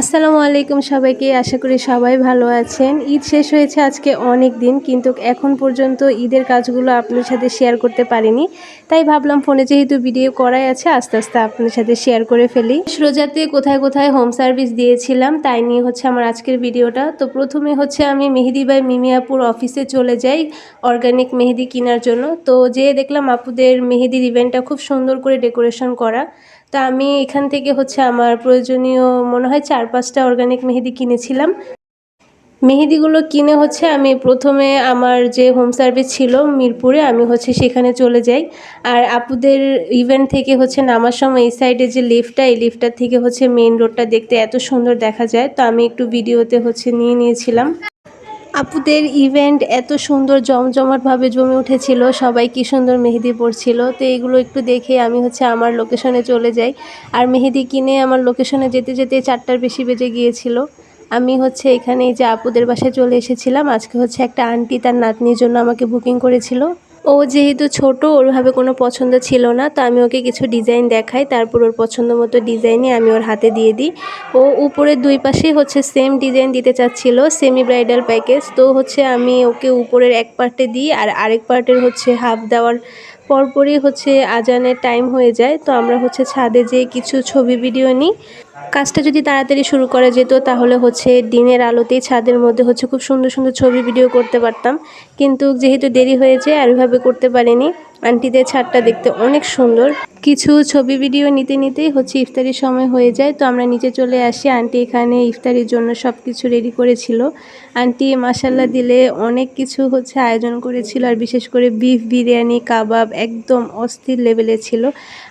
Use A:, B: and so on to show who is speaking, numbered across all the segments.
A: আসসালামু আলাইকুম সবাইকে, আশা করি সবাই ভালো আছেন। ঈদ শেষ হয়েছে আজকে অনেক দিন, কিন্তু এখন পর্যন্ত ঈদের কাজগুলো আপনার সাথে শেয়ার করতে পারিনি। তাই ভাবলাম ফোনে যেহেতু ভিডিও করাই আছে, আস্তে আস্তে আপনার সাথে শেয়ার করে ফেলি। রোজাতে কোথায় কোথায় হোম সার্ভিস দিয়েছিলাম, তাই নিয়ে হচ্ছে আমার আজকের ভিডিওটা তো প্রথমে হচ্ছে আমি মেহেদি বাই মিমিয়াপুর অফিসে চলে যাই অর্গানিক মেহেদি কেনার জন্য। তো যেয়ে দেখলাম আপুদের মেহেদির ইভেন্টটা খুব সুন্দর করে ডেকোরেশন করা। তা আমি এখান থেকে হচ্ছে আমার প্রয়োজনীয়, মনে হয় চার পাঁচটা অর্গানিক মেহেদি কিনেছিলাম। মেহেদিগুলো কিনে হচ্ছে আমি প্রথমে আমার যে হোম সার্ভিস ছিল মিরপুরে, আমি হচ্ছে সেখানে চলে যাই। আর আপুদের ইভেন্ট থেকে হচ্ছে নামার সময় এই সাইডে যে লিফটটা এই লিফটটার থেকে হচ্ছে মেন রোডটা দেখতে এত সুন্দর দেখা যায়। তো আমি একটু ভিডিওতে হচ্ছে নিয়ে নিয়েছিলাম। আপুদের ইভেন্ট এত সুন্দর, জমজমাটভাবে জমে উঠেছিল, সবাই কি সুন্দর মেহেদি পড়ছিল তো এগুলো একটু দেখে আমি হচ্ছে আমার লোকেশনে চলে যাই। আর মেহেদি কিনে আমার লোকেশনে যেতে যেতে চারটার বেশি বেজে গিয়েছিল। আমি হচ্ছে এখানে যে আপুদের বাসায় চলে এসেছিলাম, আজকে হচ্ছে একটা আন্টি তার নাতনির জন্য আমাকে বুকিং করেছিল। ও যেহেতু ছোট ওরভাবে কোনো পছন্দ ছিল না, তো আমি ওকে কিছু ডিজাইন দেখাই, তারপর ওর পছন্দ মতো ডিজাইনই আমি ওর হাতে দিয়ে দিই। ও উপরের দুই পাশেই হচ্ছে সেম ডিজাইন দিতে চাচ্ছিল সেমি ব্রাইডাল প্যাকেজ তো হচ্ছে আমি ওকে উপরের এক পার্টে দিই, আর আরেক পার্টের হচ্ছে হাফ দেওয়ার পরপরই হচ্ছে আজানের টাইম হয়ে যায়, তো আমরা হচ্ছে ছাদে যেয়ে কিছু ছবি ভিডিও নিই। কাজটা যদি তাড়াতাড়ি শুরু করা যেত, তাহলে হচ্ছে দিনের আলোতেই ছাদের মধ্যে হচ্ছে খুব সুন্দর সুন্দর ছবি ভিডিও করতে পারতাম। কিন্তু যেহেতু দেরি হয়েছে, আর ওইভাবে করতে পারিনি আন্টিদের ছাদটা দেখতে অনেক সুন্দর। কিছু ছবি, ভিডিও নিতে নিতেই হচ্ছে ইফতারির সময় হয়ে যায়। তো আমরা নিচে চলে আসি। আন্টি এখানে ইফতারির জন্য সব কিছু রেডি করেছিল। আন্টি মাসাল্লা দিলে অনেক কিছু হচ্ছে আয়োজন করেছিল। আর বিশেষ করে বিফ বিরিয়ানি, কাবাব একদম অস্থির লেভেলে ছিল।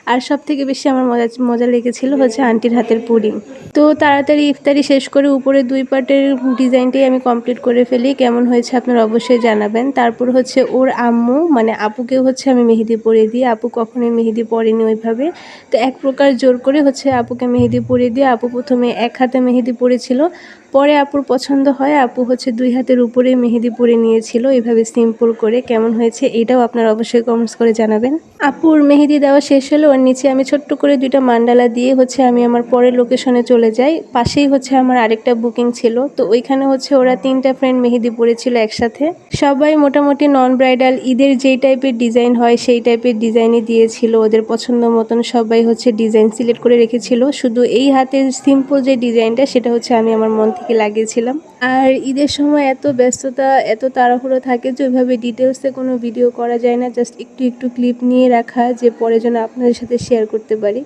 A: আর সব থেকে বেশি আমার মজা মজা লেগেছিল হচ্ছে আন্টির হাতের পুডিং। তো তাড়াতাড়ি ইফতারি শেষ করে উপরে দুই পার্টের ডিজাইনটাই আমি কমপ্লিট করে ফেলি। কেমন হয়েছে আপনারা অবশ্যই জানাবেন। তারপর হচ্ছে ওর আম্মু মানে আপুকে হচ্ছে আমি মেহেদি পরিয়ে দিই, আপু কখনোই মেহেদি পরেনি ওইভাবে। তো এক প্রকার জোর করে হচ্ছে আপুকে মেহেদি পরিয়ে দিয়ে, আপু প্রথমে এক হাতে মেহেদি পরেছিল পরে আপুর পছন্দ হয়, আপু হচ্ছে দুই হাতের উপরে মেহেদি পরে নিয়েছিল, এভাবে সিম্পল করে। কেমন হয়েছে এটাও আপনারা অবশ্যই কমেন্টস করে জানাবেন। আপুর মেহেদি দেওয়া শেষ হলে ওর নিচে আমি ছোট্ট করে দুইটা মান্ডালা দিয়ে হচ্ছে আমি আমার পরের লোকেশনে চলে যাই। পাশেই হচ্ছে আমার আরেকটা বুকিং ছিল, তো ওইখানে হচ্ছে ওরা তিনটা ফ্রেন্ড মেহেদি পরেছিল একসাথে। সবাই মোটামুটি নন ব্রাইডাল ঈদের যেই টাইপের ডিজাইন হয়, সেই টাইপের ডিজাইনই দিয়েছিল। ওদের পছন্দ মতন সবাই হচ্ছে ডিজাইন সিলেক্ট করে রেখেছিল। শুধু এই হাতের সিম্পল যে ডিজাইনটা সেটা হচ্ছে আমি আমার মন থেকে লাগিয়েছিলাম। আর ঈদের সময় এত ব্যস্ততা, এত তাড়াহুড়ো থাকে যে ওইভাবে ডিটেলসে কোনো ভিডিও করা যায় না। জাস্ট একটু একটু ক্লিপ নিয়ে রাখা যে পরে যেন আপনাদের সাথে শেয়ার করতে পারি।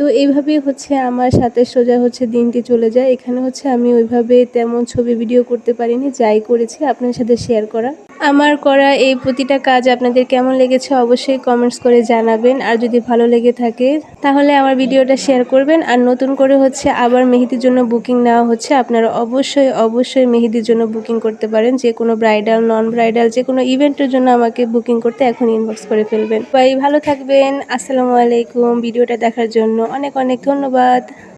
A: তো এইভাবেই হচ্ছে আমার সাথে সোজা হচ্ছে দিনটি চলে যায়। এখানে হচ্ছে আমি ওইভাবে তেমন ছবি ভিডিও করতে পারিনি, যাই করেছি আপনার সাথে শেয়ার করা। আমার করা এই প্রতিটা কাজ আপনাদের কেমন লেগেছে অবশ্যই কমেন্টস করে জানাবেন। আর যদি ভালো লেগে থাকে, তাহলে আমার ভিডিওটা শেয়ার করবেন। আর নতুন করে হচ্ছে আবার মেহেদির জন্য বুকিং নেওয়া হচ্ছে, আপনারা অবশ্যই অবশ্যই মেহেদির জন্য বুকিং করতে পারেন। যে কোনো ব্রাইডাল নন ব্রাইডাল যে কোনো ইভেন্টের জন্য আমাকে বুকিং করতে এখন ইনবক্স করে ফেলবেন। ভাই ভালো থাকবেন। আসসালামু আলাইকুম। ভিডিওটা দেখার জন্য অনেক অনেক ধন্যবাদ।